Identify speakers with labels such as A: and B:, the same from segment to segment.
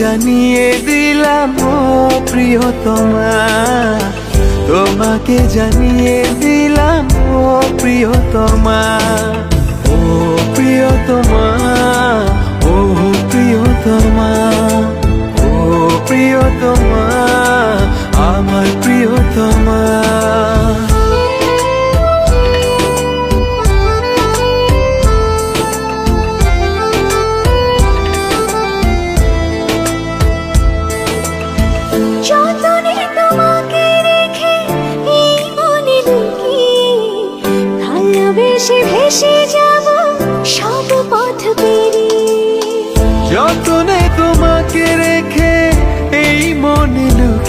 A: জানিয়ে দিলাম, ও প্রিয়তমা তোমাকে জানিয়ে দিলাম, ও প্রিয়তমা ও প্রিয়তমা ও প্রিয়তমা ও প্রিয়তমা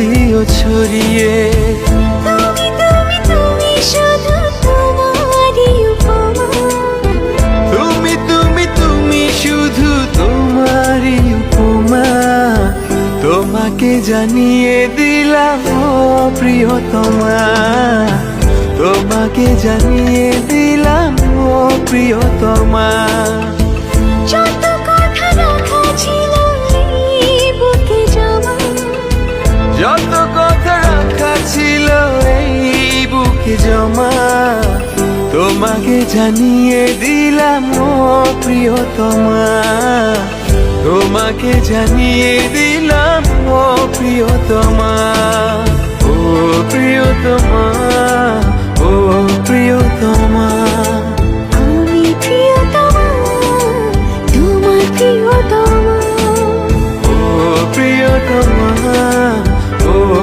B: দিও ছড়িয়ে। তুমি তুমি তুমি শুধু তোমারই উপমা।
A: তোমাকে জানিয়ে দিলাম প্রিয়তমা। তোমাকে জানিয়ে দিলাম প্রিয়তমা।
B: জমা।
A: তোমাকে জানিয়ে দিলাম ও প্রিয়তমা। তোমাকে জানিয়ে দিলাম ও প্রিয়তমা। ও প্রিয়তমা।